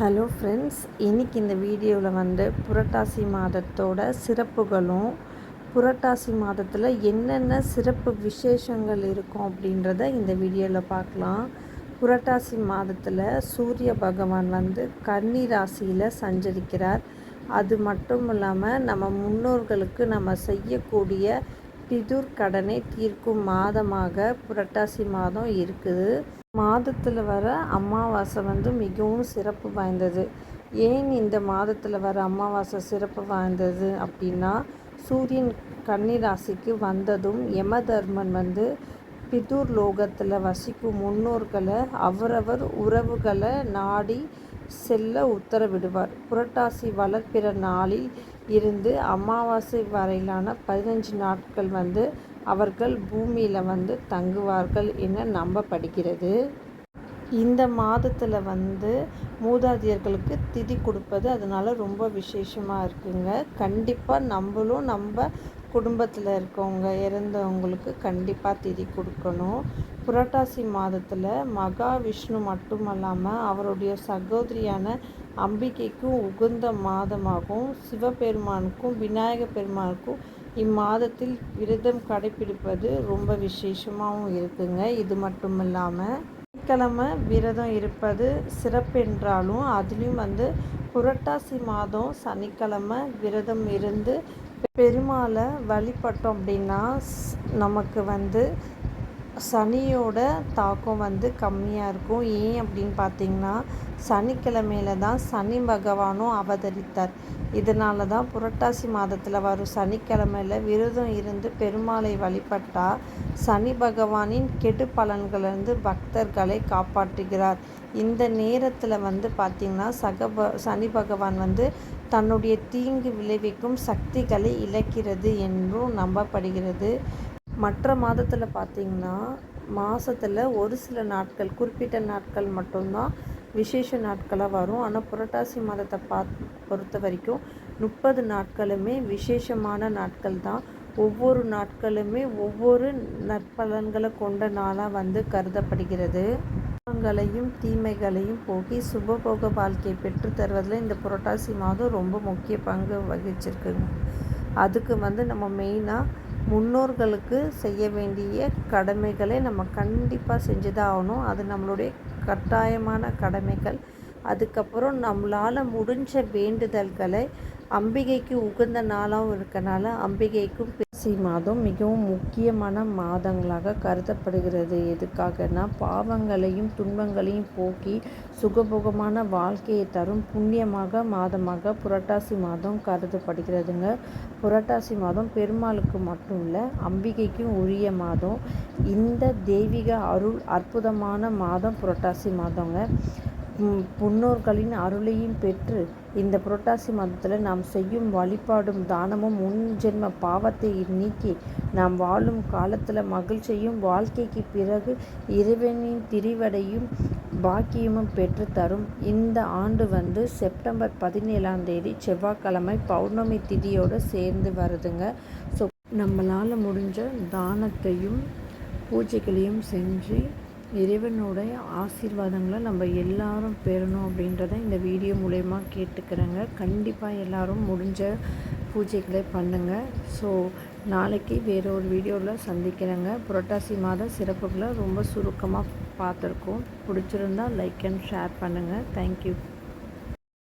Hello friends இன்றைக்கி இந்த வீடியோவில் வந்து புரட்டாசி மாதத்தோட சிறப்புகளும் புரட்டாசி மாதத்தில் என்னென்ன சிறப்பு விசேஷங்கள் இருக்கும் அப்படின்றத இந்த வீடியோவில் பார்க்கலாம். புரட்டாசி மாதத்தில் சூரிய பகவான் வந்து கன்னி ராசியில் சஞ்சரிக்கிறார். அது மட்டும் இல்லாமல் நம்ம முன்னோர்களுக்கு நம்ம செய்யக்கூடிய பிதுர் கடனை தீர்க்கும் மாதமாக புரட்டாசி மாதம் இருக்குது. மாதத்தில் வர அமாவாசை வந்து மிகவும் சிறப்பு வாய்ந்தது. ஏன் இந்த மாதத்தில் வர அமாவாசை சிறப்பு வாய்ந்தது அப்படின்னா சூரியன் கன்னிராசிக்கு வந்ததும் யமதர்மன் வந்து பிதூர் லோகத்தில் வசிக்கும் முன்னோர்களை அவரவர் உறவுகளை நாடி செல்ல உத்தரவிடுவார். புரட்டாசி வளர்ப்பிற நாளில் இருந்து அமாவாசை வரையிலான பதினஞ்சு நாட்கள் வந்து அவர்கள் பூமியில் வந்து தங்குவார்கள் என நம்பப்படுகிறது. இந்த மாதத்தில் வந்து மூதாதையர்களுக்கு திதி கொடுப்பது அதனால் ரொம்ப விசேஷமாக இருக்குங்க. கண்டிப்பாக நம்மளும் நம்ம குடும்பத்தில் இருக்கவங்க இறந்தவங்களுக்கு கண்டிப்பாக திதி கொடுக்கணும். புரட்டாசி மாதத்தில் மகாவிஷ்ணு மட்டுமல்லாமல் அவருடைய சகோதரியான அம்பிகைக்கும் உகந்த மாதமாகவும் சிவபெருமானுக்கும் விநாயக பெருமானுக்கும் இம்மாதத்தில் விரதம் கடைப்பிடிப்பது ரொம்ப விசேஷமாகவும் இருக்குங்க. இது மட்டும் இல்லாமல் சனிக்கிழமை விரதம் இருப்பது சிறப்பென்றாலும் அதுலேயும் வந்து புரட்டாசி மாதம் சனிக்கிழமை விரதம் இருந்து பெருமாளை வழிபட்டோம் அப்படின்னா நமக்கு வந்து சனியோட தாக்கம் வந்து கம்மியாக இருக்கும். ஏன் அப்படின்னு பார்த்தீங்கன்னா சனிக்கிழமையில தான் சனி பகவானும் அவதரித்தார். இதனால தான் புரட்டாசி மாதத்தில் வரும் சனிக்கிழமையில் விரதம் இருந்து பெருமாளை வழிபட்டால் சனி பகவானின் கெடு பலன்களிலிருந்து பக்தர்களை காப்பாற்றுகிறார். இந்த நேரத்தில் வந்து பார்த்திங்கன்னா சக சனி பகவான் வந்து தன்னுடைய தீங்கு விளைவிக்கும் சக்திகளை இழக்கிறது என்றும் நம்பப்படுகிறது. மற்ற மாதத்தில் பார்த்திங்கன்னா மாதத்தில் ஒரு சில நாட்கள் குறிப்பிட்ட நாட்கள் மட்டும்தான் விசேஷ நாட்களாக வரும். ஆனால் புரட்டாசி மாதத்தை பாத் பொறுத்த வரைக்கும் முப்பது நாட்களுமே விசேஷமான நாட்கள் தான். ஒவ்வொரு நாட்களுமே ஒவ்வொரு நற்பலன்களை கொண்ட நாளாக வந்து கருதப்படுகிறது. துன்பங்களையும் தீமைகளையும் போக்கி சுபபோக வாழ்க்கையை பெற்று தருவதில் இந்த புரட்டாசி மாதம் ரொம்ப முக்கிய பங்கு வகிச்சிருக்குங்க. அதுக்கு வந்து நம்ம மெயினாக முன்னோர்களுக்கு செய்ய வேண்டிய கடமைகளை நம்ம கண்டிப்பாக செஞ்சு தான் ஆகணும் அது நம்மளுடைய கட்டாயமான கடமைகள். அதுக்கப்புறம் நம்மளால் முடிஞ்ச வேண்டுதல்களை அம்பிகைக்கு உகந்த நாளாகவும் இருக்கனால அம்பிகைக்கும் பேசி மாதம் மிகவும் முக்கியமான மாதங்களாக கருதப்படுகிறது. எதுக்காகனா பாவங்களையும் துன்பங்களையும் போக்கி சுகபோகமான வாழ்க்கையை தரும் புண்ணியமாக மாதமாக புரட்டாசி மாதம் கருதப்படுகிறதுங்க. புரட்டாசி மாதம் பெருமாளுக்கு மட்டும் இல்லை அம்பிகைக்கும் உரிய மாதம். இந்த தெய்வீக அருள் அற்புதமான மாதம் புரட்டாசி மாதங்க. முன்னோர்களின் அருளையும் பெற்று இந்த புரட்டாசி மாதத்தில் நாம் செய்யும் வழிபாடும் தானமும் முன் ஜென்ம பாவத்தை நீக்கி நாம் வாழும் காலத்தில் மகிழ்ச்சியும் வாழ்க்கைக்கு பிறகு இறைவனின் திரிவடையும் பாக்கியமும் பெற்று தரும். இந்த ஆண்டு வந்து செப்டம்பர் பதினேழாம் தேதி செவ்வாய்க்கிழமை பௌர்ணமி திதியோடு சேர்ந்து வருதுங்க. ஸோ நம்மளால் முடிஞ்ச தானத்தையும் பூஜைகளையும் செஞ்சு இறைவனுடைய ஆசீர்வாதங்களை நம்ம எல்லாரும் பெறணும் அப்படின்றத இந்த வீடியோ மூலயமா கேட்டுக்கிறேங்க. கண்டிப்பாக எல்லோரும் முடிஞ்ச பூஜைகளை பண்ணுங்கள் ஸோ நாளைக்கு வேறு ஒரு வீடியோவில் சந்திக்கிறேங்க. புரட்டாசி மாத சிறப்புகளை ரொம்ப சுருக்கமாக பார்த்துருக்கோம். பிடிச்சிருந்தா லைக் அண்ட் ஷேர் பண்ணுங்கள் தேங்க்யூ